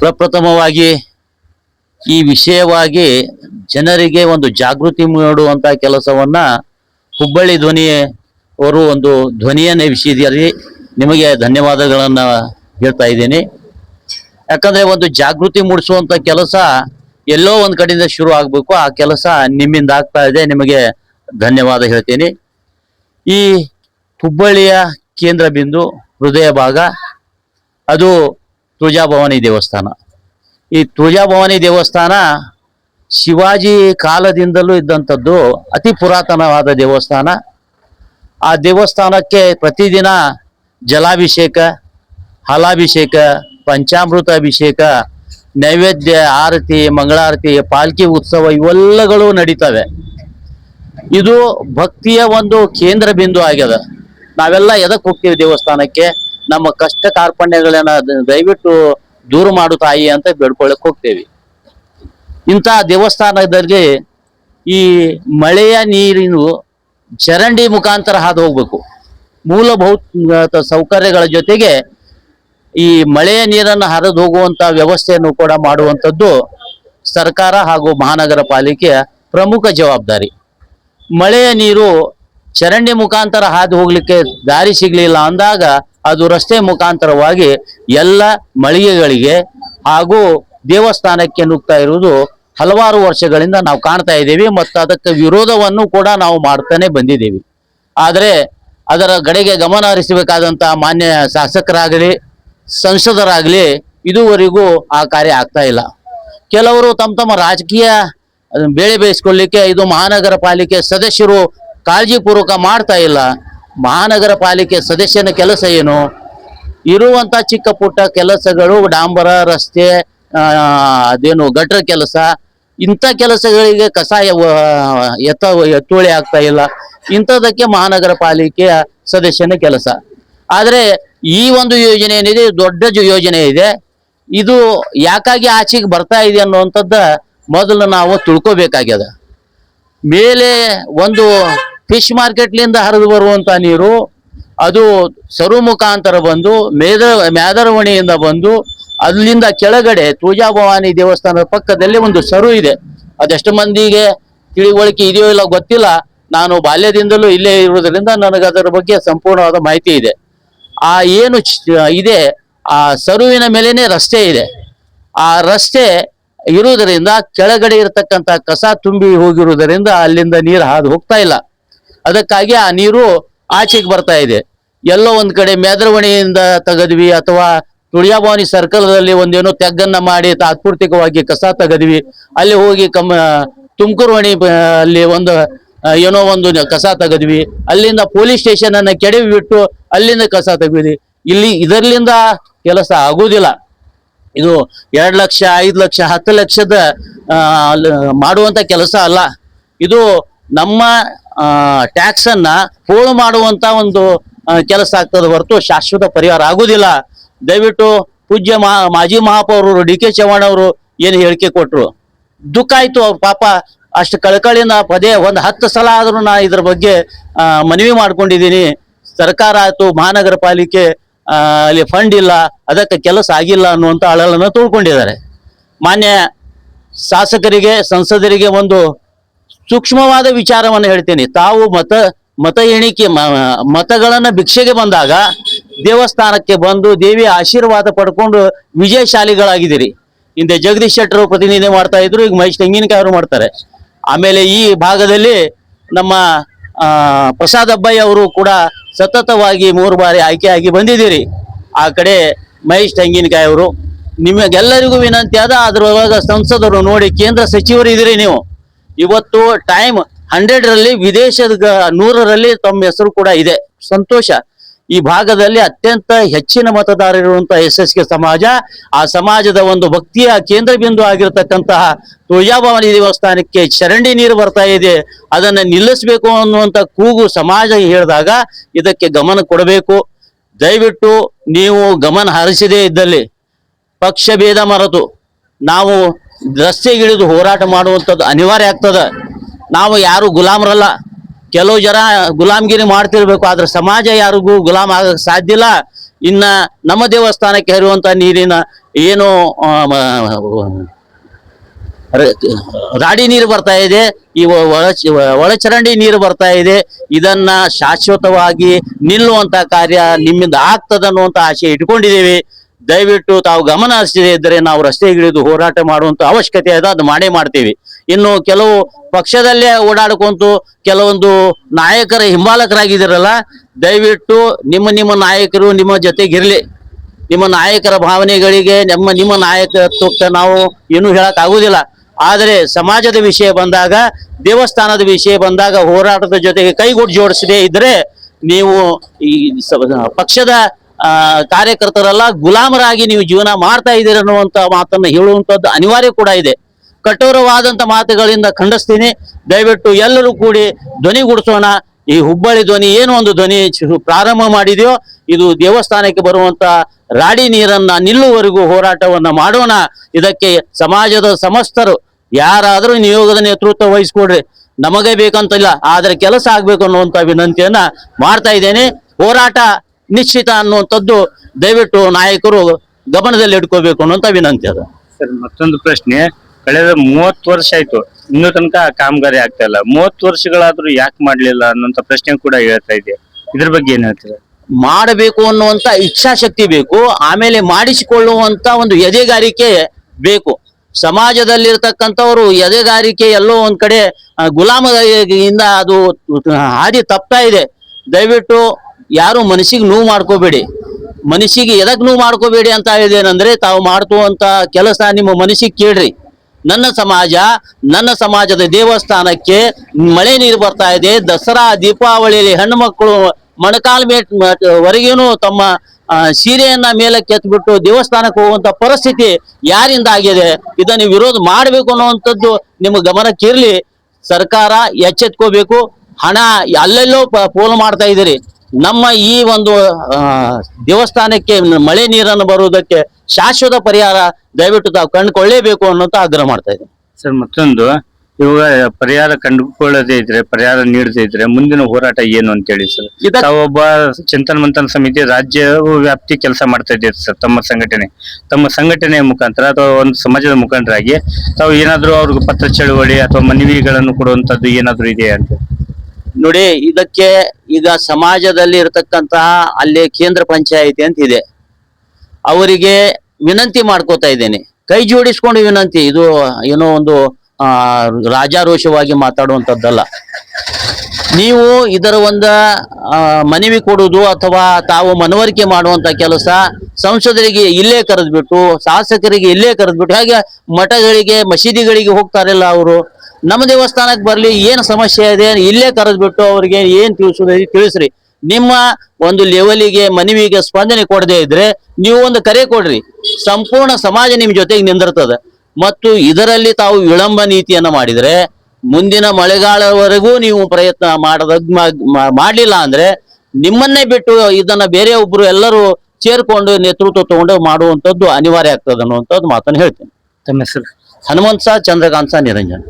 ಪ್ರಪ್ರಥಮವಾಗಿ ಈ ವಿಷಯವಾಗಿ ಜನರಿಗೆ ಒಂದು ಜಾಗೃತಿ ಮೂಡುವಂತ ಕೆಲಸವನ್ನ ಹುಬ್ಬಳ್ಳಿ ಧ್ವನಿ ಅವರು ಒಂದು ಧ್ವನಿಯನ್ನು ವಿಷಯದಲ್ಲಿ ನಿಮಗೆ ಧನ್ಯವಾದಗಳನ್ನು ಹೇಳ್ತಾ ಇದ್ದೀನಿ. ಯಾಕಂದ್ರೆ ಒಂದು ಜಾಗೃತಿ ಮೂಡಿಸುವಂತ ಕೆಲಸ ಎಲ್ಲೋ ಒಂದು ಕಡೆಯಿಂದ ಶುರು ಆಗಬೇಕು. ಆ ಕೆಲಸ ನಿಮ್ಮಿಂದ ಆಗ್ತಾ ಇದೆ. ನಿಮಗೆ ಧನ್ಯವಾದ ಹೇಳ್ತೀನಿ. ಈ ಹುಬ್ಬಳ್ಳಿಯ ಕೇಂದ್ರ ಬಿಂದು ಹೃದಯ ಭಾಗ, ಅದು ತುಳಜಾಭವಾನಿ ದೇವಸ್ಥಾನ. ಈ ತುಳಜಾಭವಾನಿ ದೇವಸ್ಥಾನ ಶಿವಾಜಿ ಕಾಲದಿಂದಲೂ ಇದ್ದಂಥದ್ದು ಅತಿ ಪುರಾತನವಾದ ದೇವಸ್ಥಾನ. ಆ ದೇವಸ್ಥಾನಕ್ಕೆ ಪ್ರತಿದಿನ ಜಲಾಭಿಷೇಕ, ಹಾಲಾಭಿಷೇಕ ಪಂಚಾಮೃತ ಅಭಿಷೇಕ ನೈವೇದ್ಯ, ಆರತಿ, ಮಂಗಳಾರತಿ, ಪಾಲ್ಕಿ ಉತ್ಸವ ಇವೆಲ್ಲಗಳು ನಡೀತವೆ. ಇದು ಭಕ್ತಿಯ ಒಂದು ಕೇಂದ್ರ ಬಿಂದು ಆಗ್ಯದ. ನಾವೆಲ್ಲ ಎದಕ್ಕೆ ಹೋಗ್ತೀವಿ ದೇವಸ್ಥಾನಕ್ಕೆ? ನಮ್ಮ ಕಷ್ಟ ಕಾರ್ಪಣ್ಯಗಳನ್ನ ದಯವಿಟ್ಟು ದೂರ ಮಾಡು ತಾಯಿ ಅಂತ ಬೇಡ್ಕೊಳ್ಳಕ್ ಹೋಗ್ತೇವೆ. ಇಂಥ ದೇವಸ್ಥಾನದಲ್ಲಿ ಈ ಮಳೆಯ ನೀರಿನ ಚರಂಡಿ ಮುಖಾಂತರ ಹಾದು ಹೋಗ್ಬೇಕು. ಮೂಲಭೂತ ಸೌಕರ್ಯಗಳ ಜೊತೆಗೆ ಈ ಮಳೆಯ ನೀರನ್ನು ಹರಿದು ಹೋಗುವಂತ ವ್ಯವಸ್ಥೆಯನ್ನು ಕೂಡ ಮಾಡುವಂಥದ್ದು ಸರ್ಕಾರ ಹಾಗೂ ಮಹಾನಗರ ಪಾಲಿಕೆಯ ಪ್ರಮುಖ ಜವಾಬ್ದಾರಿ. ಮಳೆಯ ನೀರು ಚರಂಡಿ ಮುಖಾಂತರ ಹಾದು ಹೋಗ್ಲಿಕ್ಕೆ ದಾರಿ ಸಿಗ್ಲಿಲ್ಲ ಅಂದಾಗ ಅದು ರಸ್ತೆ ಮುಖಾಂತರವಾಗಿ ಎಲ್ಲ ಮಳಿಗೆಗಳಿಗೆ ಹಾಗೂ ದೇವಸ್ಥಾನಕ್ಕೆ ನುಗ್ತಾ ಇರುವುದು ಹಲವಾರು ವರ್ಷಗಳಿಂದ ನಾವು ಕಾಣ್ತಾ ಇದ್ದೀವಿ ಮತ್ತು ಅದಕ್ಕೆ ವಿರೋಧವನ್ನು ಕೂಡ ನಾವು ಮಾಡ್ತಾನೆ ಬಂದಿದ್ದೇವೆ. ಆದರೆ ಅದರ ಕಡೆಗೆ ಗಮನ ಹರಿಸಬೇಕಾದಂಥ ಮಾನ್ಯ ಶಾಸಕರಾಗಲಿ, ಸಂಸದರಾಗಲಿ ಇದುವರೆಗೂ ಆ ಕಾರ್ಯ ಆಗ್ತಾ ಇಲ್ಲ. ಕೆಲವರು ತಮ್ಮ ತಮ್ಮ ರಾಜಕೀಯ ಬೇಳೆ ಬೇಯಿಸ್ಕೊಳ್ಳಿಕ್ಕೆ, ಇದು ಮಹಾನಗರ ಪಾಲಿಕೆ ಸದಸ್ಯರು ಕಾಳಜಿಪೂರ್ವಕ ಮಾಡ್ತಾ ಇಲ್ಲ. ಮಹಾನಗರ ಪಾಲಿಕೆ ಸದಸ್ಯನ ಕೆಲಸ ಏನು? ಇರುವಂತ ಚಿಕ್ಕ ಪುಟ್ಟ ಕೆಲಸಗಳು, ಡಾಂಬರ, ರಸ್ತೆ ಅದೇನು ಗಟ್ರ ಕೆಲಸ, ಇಂಥ ಕೆಲಸಗಳಿಗೆ ಕಸ ಎವ- ಎತ್ತ, ಎತ್ತುವಳಿ ಆಗ್ತಾ ಇಲ್ಲ. ಇಂಥದಕ್ಕೆ ಮಹಾನಗರ ಪಾಲಿಕೆಯ ಸದಸ್ಯನ ಕೆಲಸ. ಆದರೆ ಈ ಒಂದು ಯೋಜನೆ ಏನಿದೆ ದೊಡ್ಡ ಯೋಜನೆ ಇದೆ. ಇದು ಯಾಕಾಗಿ ಆಚೆಗೆ ಬರ್ತಾ ಇದೆ ಅನ್ನುವಂಥದ್ದು ಮೊದಲು ನಾವು ತಿಳ್ಕೊಬೇಕಾಗ್ಯದ. ಮೇಲೆ ಒಂದು ಫಿಶ್ ಮಾರ್ಕೆಟ್ಲಿಂದ ಹರಿದು ಬರುವಂಥ ನೀರು, ಅದು ಸರು ಮುಖಾಂತರ ಬಂದು ಮೇದ, ಮ್ಯಾದರವಣಿಯಿಂದ ಬಂದು ಅಲ್ಲಿಂದ ಕೆಳಗಡೆ ತುಳಜಾಭವಾನಿ ದೇವಸ್ಥಾನದ ಪಕ್ಕದಲ್ಲಿ ಒಂದು ಸರು ಇದೆ. ಅದೆಷ್ಟು ಮಂದಿಗೆ ತಿಳಿವಳಿಕೆ ಇದೆಯೋ ಇಲ್ಲ ಗೊತ್ತಿಲ್ಲ. ನಾನು ಬಾಲ್ಯದಿಂದಲೂ ಇಲ್ಲೇ ಇರುವುದರಿಂದ ನನಗೆ ಅದರ ಬಗ್ಗೆ ಸಂಪೂರ್ಣವಾದ ಮಾಹಿತಿ ಇದೆ. ಆ ಏನು ಇದೆ, ಆ ಸರುವಿನ ಮೇಲೇನೆ ರಸ್ತೆ ಇದೆ. ಆ ರಸ್ತೆ ಇರುವುದರಿಂದ ಕೆಳಗಡೆ ಇರತಕ್ಕಂತ ಕಸ ತುಂಬಿ ಹೋಗಿರುವುದರಿಂದ ಅಲ್ಲಿಂದ ನೀರು ಹಾದು ಹೋಗ್ತಾ ಇಲ್ಲ. ಅದಕ್ಕಾಗಿ ಆ ನೀರು ಆಚೆಗೆ ಬರ್ತಾ ಇದೆ. ಎಲ್ಲೋ ಒಂದ್ ಕಡೆ ಮೇದರವಣಿಯಿಂದ ತೆಗೆದ್ವಿ ಅಥವಾ ತುಳಿಯಾಭವಾನಿ ಸರ್ಕಲ್ದಲ್ಲಿ ಒಂದೇನೋ ತೆಗ್ಗನ್ನ ಮಾಡಿ ತಾತ್ಪೂರ್ತಿಕವಾಗಿ ಕಸ ತೆಗೆದ್ವಿ. ಅಲ್ಲಿ ಹೋಗಿ ಕಮ್ಮ ತುಮಕೂರು ವಣಿ ಅಲ್ಲಿ ಒಂದು ಏನೋ ಒಂದು ಕಸ ತೆಗೆದ್ವಿ. ಅಲ್ಲಿಂದ ಪೊಲೀಸ್ ಸ್ಟೇಷನ್ ಅನ್ನ ಕೆಡವಿ ಬಿಟ್ಟು ಅಲ್ಲಿಂದ ಕಸ ತೆಗೆದ್ವಿ. ಇಲ್ಲಿ ಇದರ್ಲಿಂದ ಕೆಲಸ ಆಗುವುದಿಲ್ಲ. ಇದು ಎರಡು ಲಕ್ಷ, ಐದು ಲಕ್ಷ, ಹತ್ತು ಲಕ್ಷದ ಮಾಡುವಂತ ಕೆಲಸ ಅಲ್ಲ. ಇದು ನಮ್ಮ ಟ್ಯಾಕ್ಸ್ ಅನ್ನ ಹೋಳು ಮಾಡುವಂತ ಒಂದು ಕೆಲಸ ಆಗ್ತದೆ ಹೊರತು ಶಾಶ್ವತ ಪರಿಹಾರ ಆಗುದಿಲ್ಲ. ದಯವಿಟ್ಟು ಪೂಜ್ಯ ಮಾ ಮಾಜಿ ಮಹಾಪೌರರು ಡಿ ಕೆ ಚವ್ಹಾಣ್ ಅವರು ಏನು ಹೇಳಿಕೆ ಕೊಟ್ಟರು ದುಃಖ ಆಯ್ತು ಅವ್ರ ಪಾಪ ಅಷ್ಟು ಕಳಕಳಿನ ಪದೇ ಒಂದು ಹತ್ತು ಸಲ ಆದರೂ ನಾ ಇದ್ರ ಬಗ್ಗೆ ಮನವಿ ಮಾಡ್ಕೊಂಡಿದ್ದೀನಿ. ಸರ್ಕಾರ ಆಯ್ತು, ಮಹಾನಗರ ಪಾಲಿಕೆ ಅಲ್ಲಿ ಫಂಡ್ ಇಲ್ಲ, ಅದಕ್ಕೆ ಕೆಲಸ ಆಗಿಲ್ಲ ಅನ್ನುವಂತ ಅಳಲನ್ನು ತೋಳ್ಕೊಂಡಿದ್ದಾರೆ. ಮಾನ್ಯ ಶಾಸಕರಿಗೆ, ಸಂಸದರಿಗೆ ಒಂದು ಸೂಕ್ಷ್ಮವಾದ ವಿಚಾರವನ್ನು ಹೇಳ್ತೀನಿ. ತಾವು ಮತ ಮತ ಎಣಿಕೆ ಮತಗಳನ್ನ ಭಿಕ್ಷೆಗೆ ಬಂದಾಗ ದೇವಸ್ಥಾನಕ್ಕೆ ಬಂದು ದೇವಿಯ ಆಶೀರ್ವಾದ ಪಡ್ಕೊಂಡು ವಿಜಯಶಾಲಿಗಳಾಗಿದ್ದೀರಿ. ಹಿಂದೆ ಜಗದೀಶ್ ಶೆಟ್ಟರು ಪ್ರತಿನಿಧಿ ಮಾಡ್ತಾ ಇದ್ರು, ಈಗ ಮಹೇಶ್ ತೆಂಗಿನಕಾಯಿ ಅವರು ಮಾಡ್ತಾರೆ. ಆಮೇಲೆ ಈ ಭಾಗದಲ್ಲಿ ನಮ್ಮ ಪ್ರಸಾದ್ ಅಬ್ಬಯ್ಯ ಅವರು ಕೂಡ ಸತತವಾಗಿ ಮೂರು ಬಾರಿ ಆಯ್ಕೆಯಾಗಿ ಬಂದಿದ್ದೀರಿ. ಆ ಕಡೆ ಮಹೇಶ್ ತೆಂಗಿನಕಾಯಿ ಅವರು. ನಿಮಗೆಲ್ಲರಿಗೂ ವಿನಂತಿ ಆದ, ಅದ್ರೊಳಗೆ ಸಂಸದರು ನೋಡಿ ಕೇಂದ್ರ ಸಚಿವರು ಇದ್ದೀರಿ ನೀವು. ಇವತ್ತು ಟೈಮ್ ಹಂಡ್ರೆಡ್ ರಲ್ಲಿ ವಿದೇಶದ ನೂರರಲ್ಲಿ ತಮ್ಮ ಹೆಸರು ಕೂಡ ಇದೆ. ಸಂತೋಷ. ಈ ಭಾಗದಲ್ಲಿ ಅತ್ಯಂತ ಹೆಚ್ಚಿನ ಮತದಾರರಿರುವಂತಹ ಎಸ್ ಎಸ್ ಕೆ ಸಮಾಜ, ಆ ಸಮಾಜದ ಒಂದು ಭಕ್ತಿಯ ಕೇಂದ್ರ ಬಿಂದು ಆಗಿರತಕ್ಕಂತಹ ತುಳಜಾಭವಾನಿ ದೇವಸ್ಥಾನಕ್ಕೆ ಚರಂಡಿ ನೀರು ಬರ್ತಾ ಇದೆ. ಅದನ್ನ ನಿಲ್ಲಿಸಬೇಕು ಅನ್ನುವಂತ ಕೂಗು ಸಮಾಜ ಹೇಳಿದಾಗ ಇದಕ್ಕೆ ಗಮನ ಕೊಡಬೇಕು. ದಯವಿಟ್ಟು ನೀವು ಗಮನ ಹರಿಸದೇ ಇದ್ದಲ್ಲಿ ಪಕ್ಷ ಭೇದ ಮರೆತು ನಾವು ರಸ್ತೆಗಿಳಿದು ಹೋರಾಟ ಮಾಡುವಂಥದ್ದು ಅನಿವಾರ್ಯ ಆಗ್ತದೆ. ನಾವು ಯಾರು ಗುಲಾಮರಲ್ಲ. ಕೆಲವು ಜನ ಗುಲಾಮಗಿರಿ ಮಾಡ್ತಿರ್ಬೇಕು, ಆದ್ರೆ ಸಮಾಜ ಯಾರಿಗೂ ಗುಲಾಮ್ ಆಗಕ್ಕೆ ಸಾಧ್ಯ ಇಲ್ಲ. ಇನ್ನ ನಮ್ಮ ದೇವಸ್ಥಾನಕ್ಕೆ ಹರಿಯುವಂತ ನೀರಿನ ಏನು ರಾಡಿ ನೀರು ಬರ್ತಾ ಇದೆ. ಈ ಒಳ, ಒಳಚರಂಡಿ ನೀರು ಬರ್ತಾ ಇದೆ. ಇದನ್ನ ಶಾಶ್ವತವಾಗಿ ನಿಲ್ಲುವಂತ ಕಾರ್ಯ ನಿಮ್ಮಿಂದ ಆಗ್ತದ ಅನ್ನುವಂತ ಆಶೆ ಇಟ್ಕೊಂಡಿದ್ದೀವಿ. ದಯವಿಟ್ಟು ತಾವು ಗಮನ ಹರಿಸದೇ ಇದ್ದರೆ ನಾವು ರಸ್ತೆಗಿಳಿದು ಹೋರಾಟ ಮಾಡುವಂತ ಅವಶ್ಯಕತೆ ಇದೆ, ಅದು ಮಾಡೇ ಮಾಡ್ತೀವಿ. ಇನ್ನು ಕೆಲವು ಪಕ್ಷದಲ್ಲೇ ಓಡಾಡ್ಕೊಂತು ಕೆಲವೊಂದು ನಾಯಕರ ಹಿಂಬಾಲಕರಾಗಿದ್ದೀರಲ್ಲ, ದಯವಿಟ್ಟು ನಿಮ್ಮ ನಿಮ್ಮ ನಾಯಕರು ನಿಮ್ಮ ಜೊತೆಗಿರಲಿ ನಿಮ್ಮ ನಾಯಕರ ಭಾವನೆಗಳಿಗೆ ನಮ್ಮ ನಿಮ್ಮ ನಾಯಕತ್ವಕ್ಕೆ ನಾವು ಏನು ಹೇಳಕ್ ಆಗುದಿಲ್ಲ ಆದರೆ ಸಮಾಜದ ವಿಷಯ ಬಂದಾಗ, ದೇವಸ್ಥಾನದ ವಿಷಯ ಬಂದಾಗ ಹೋರಾಟದ ಜೊತೆಗೆ ಕೈಗೂಡಿ ಜೋಡಿಸದೇ ಇದ್ರೆ ನೀವು ಈ ಪಕ್ಷದ ಕಾರ್ಯಕರ್ತರೆಲ್ಲ ಗುಲಾಮರಾಗಿ ನೀವು ಜೀವನ ಮಾಡ್ತಾ ಇದ್ದೀರಿ ಅನ್ನುವಂತ ಮಾತನ್ನ ಹೇಳುವಂತದ್ದು ಅನಿವಾರ್ಯ ಕೂಡ ಇದೆ. ಕಠೋರವಾದಂತ ಮಾತುಗಳಿಂದ ಖಂಡಿಸ್ತೀನಿ. ದಯವಿಟ್ಟು ಎಲ್ಲರೂ ಕೂಡಿ ಧ್ವನಿಗೂಡಿಸೋಣ ಈ ಹುಬ್ಬಳ್ಳಿ ಧ್ವನಿ ಏನು ಒಂದು ಧ್ವನಿ ಪ್ರಾರಂಭ ಮಾಡಿದೆಯೋ, ಇದು ದೇವಸ್ಥಾನಕ್ಕೆ ಬರುವಂತ ರಾಡಿ ನೀರನ್ನ ನಿಲ್ಲುವರೆಗೂ ಹೋರಾಟವನ್ನ ಮಾಡೋಣ. ಇದಕ್ಕೆ ಸಮಾಜದ ಸಮಸ್ತರು ಯಾರಾದರೂ ನಿಯೋಗದ ನೇತೃತ್ವ ವಹಿಸ್ಕೊಡ್ರಿ. ನಮಗೆ ಬೇಕಂತಿಲ್ಲ, ಆದ್ರೆ ಕೆಲಸ ಆಗ್ಬೇಕು ಅನ್ನುವಂತ ವಿನಂತಿಯನ್ನ ಮಾಡ್ತಾ ಇದ್ದೇನೆ. ಹೋರಾಟ ನಿಶ್ಚಿತ ಅನ್ನುವಂಥದ್ದು ದಯವಿಟ್ಟು ನಾಯಕರು ಗಮನದಲ್ಲಿ ಇಟ್ಕೋಬೇಕು ಅನ್ನುವಂತ ವಿನಂತಿ ಅದ. ಸರ್ ಮತ್ತೊಂದು ಪ್ರಶ್ನೆ. ಕಳೆದ ಮೂವತ್ತು ವರ್ಷ ಆಯ್ತು. ಇನ್ನೂ ತನಕ ಕಾಮಗಾರಿ ಆಗ್ತಾ ಇಲ್ಲ. ಮೂವತ್ತು ವರ್ಷಗಳಾದ್ರೂ ಯಾಕೆ ಮಾಡ್ಲಿಲ್ಲ ಅನ್ನೋಂತ ಪ್ರಶ್ನೆ ಕೂಡ ಹೇಳ್ತಾ ಇದೆ. ಇದ್ರ ಬಗ್ಗೆ ಏನ್ ಹೇಳ್ತೀರಾ? ಮಾಡಬೇಕು ಅನ್ನುವಂತ ಇಚ್ಛಾಶಕ್ತಿ ಬೇಕು. ಆಮೇಲೆ ಮಾಡಿಸಿಕೊಳ್ಳುವಂತ ಒಂದು ಎದೆಗಾರಿಕೆ ಬೇಕು. ಸಮಾಜದಲ್ಲಿರ್ತಕ್ಕಂಥವ್ರು ಎದೆಗಾರಿಕೆ ಎಲ್ಲೋ ಒಂದ್ ಕಡೆ ಗುಲಾಮದಿಂದ ಅದು ಹಾದಿ ತಪ್ತಾ ಇದೆ. ದಯವಿಟ್ಟು ಯಾರು ಮನಸ್ಸಿಗೆ ನೋವು ಮಾಡ್ಕೋಬೇಡಿ. ಮನಸ್ಸಿಗೆ ಎದಕ್ ನೋವು ಮಾಡ್ಕೋಬೇಡಿ ಅಂತ ಹೇಳಿದೇನಂದ್ರೆ ತಾವು ಮಾಡ್ತುವಂತ ಕೆಲಸ ನಿಮ್ಮ ಮನಸ್ಸಿಗೆ ಕೇಳ್ರಿ. ನನ್ನ ಸಮಾಜ, ನನ್ನ ಸಮಾಜದ ದೇವಸ್ಥಾನಕ್ಕೆ ಮಳೆ ನೀರು ಬರ್ತಾ ಇದೆ. ದಸರಾ, ದೀಪಾವಳಿಯಲ್ಲಿ ಹೆಣ್ಣು ಮಕ್ಕಳು ಮಣಕಾಲ್ ಮೇಟ್ ವರೆಗೇನು ತಮ್ಮ ಸೀರೆಯನ್ನ ಮೇಲಕ್ಕೆ ಎತ್ಬಿಟ್ಟು ದೇವಸ್ಥಾನಕ್ಕೆ ಹೋಗುವಂತ ಪರಿಸ್ಥಿತಿ ಯಾರಿಂದ ಆಗಿದೆ? ಇದನ್ನು ವಿರೋಧ ಮಾಡಬೇಕು ಅನ್ನುವಂಥದ್ದು ನಿಮ್ಮ ಗಮನಕ್ಕೆ ಇರ್ಲಿ. ಸರ್ಕಾರ ಎಚ್ಚೆತ್ಕೋಬೇಕು. ಹಣ ಅಲ್ಲೆಲ್ಲೋ ಪೋಲು ಮಾಡ್ತಾ ಇದ್ದೀರಿ. ನಮ್ಮ ಈ ಒಂದು ದೇವಸ್ಥಾನಕ್ಕೆ ಮಳೆ ನೀರನ್ನು ಬರುವುದಕ್ಕೆ ಶಾಶ್ವತ ಪರಿಹಾರ ದಯವಿಟ್ಟು ತಾವು ಕಂಡುಕೊಳ್ಳೇಬೇಕು ಅನ್ನೋಂತ ಆಗ್ರಹ ಮಾಡ್ತಾ ಇದ್ದೀನಿ. ಸರ್ ಮತ್ತೊಂದು ಇವಾಗ ಪರಿಹಾರ ಕಂಡುಕೊಳ್ಳದೇ ಇದ್ರೆ ಪರಿಹಾರ ನೀಡದೇ ಇದ್ರೆ ಮುಂದಿನ ಹೋರಾಟ ಏನು ಅಂತ ಹೇಳಿ ಸರ್? ಒಬ್ಬ ತಾವೊಬ್ಬ ಚಿಂತನ ಮಂಥನ ಸಮಿತಿ ರಾಜ್ಯ ವ್ಯಾಪ್ತಿ ಕೆಲಸ ಮಾಡ್ತಾ ಇದ್ದೀರಿ ಸರ್ ತಮ್ಮ ಸಂಘಟನೆ. ತಮ್ಮ ಸಂಘಟನೆಯ ಮುಖಾಂತರ ಅಥವಾ ಒಂದು ಸಮಾಜದ ಮುಖಂಡರಾಗಿ ತಾವು ಏನಾದರೂ ಅವ್ರಿಗೆ ಪತ್ರ ಚಳುವಳಿ ಅಥವಾ ಮನವಿಗಳನ್ನು ಕೊಡುವಂತದ್ದು ಏನಾದರೂ ಇದೆಯಾ ಅಂತ? ನೋಡಿ, ಇದಕ್ಕೆ ಈಗ ಸಮಾಜದಲ್ಲಿ ಇರತಕ್ಕಂತಹ ಅಲ್ಲಿ ಕೇಂದ್ರ ಪಂಚಾಯಿತಿ ಅಂತ ಇದೆ. ಅವರಿಗೆ ವಿನಂತಿ ಮಾಡ್ಕೋತಾ ಇದ್ದೇನೆ. ಕೈ ಜೋಡಿಸ್ಕೊಂಡು ವಿನಂತಿ, ಇದು ಏನೋ ಒಂದು ರಾಜಾರೋಷವಾಗಿ ಮಾತಾಡುವಂಥದ್ದಲ್ಲ. ನೀವು ಇದರ ಒಂದ ಮನವಿ ಕೊಡುವುದು ಅಥವಾ ತಾವು ಮನವರಿಕೆ ಮಾಡುವಂತ ಕೆಲಸ ಸಂಸದರಿಗೆ ಇಲ್ಲೇ ಕರೆದ್ಬಿಟ್ಟು, ಶಾಸಕರಿಗೆ ಇಲ್ಲೇ ಕರೆದ್ಬಿಟ್ಟು, ಹಾಗೆ ಮಠಗಳಿಗೆ, ಮಸೀದಿಗಳಿಗೆ ಹೋಗ್ತಾರಲ್ಲ ಅವರು, ನಮ್ಮ ದೇವಸ್ಥಾನಕ್ಕೆ ಬರಲಿ, ಏನು ಸಮಸ್ಯೆ ಇದೆ, ಇಲ್ಲೇ ಕರೆದ್ಬಿಟ್ಟು ಅವ್ರಿಗೆ ಏನು ತಿಳಿಸೋದು ತಿಳಿಸ್ರಿ. ನಿಮ್ಮ ಒಂದು ಲೆವೆಲಿಗೆ, ಮನವಿಗೆ ಸ್ಪಂದನೆ ಕೊಡದೇ ಇದ್ರೆ ನೀವು ಒಂದು ಕರೆ ಕೊಡ್ರಿ. ಸಂಪೂರ್ಣ ಸಮಾಜ ನಿಮ್ಮ ಜೊತೆಗೆ ನಿಂದಿರ್ತದೆ. ಮತ್ತು ಇದರಲ್ಲಿ ತಾವು ವಿಳಂಬ ನೀತಿಯನ್ನ ಮಾಡಿದ್ರೆ ಮುಂದಿನ ಮಳೆಗಾಲವರೆಗೂ ನೀವು ಪ್ರಯತ್ನ ಮಾಡದ ಮಾಡಲಿಲ್ಲ ಅಂದ್ರೆ ನಿಮ್ಮನ್ನೇ ಬಿಟ್ಟು ಇದನ್ನ ಬೇರೆ ಒಬ್ರು ಎಲ್ಲರೂ ಸೇರ್ಕೊಂಡು ನೇತೃತ್ವ ತಗೊಂಡು ಮಾಡುವಂತದ್ದು ಅನಿವಾರ್ಯ ಆಗ್ತದೆ ಅನ್ನುವಂಥದ್ದು ಮಾತನ್ನು ಹೇಳ್ತೀನಿ. ಹನುಮಂತ ಚಂದ್ರಕಾಂತ್ ನಿರಂಜನ್.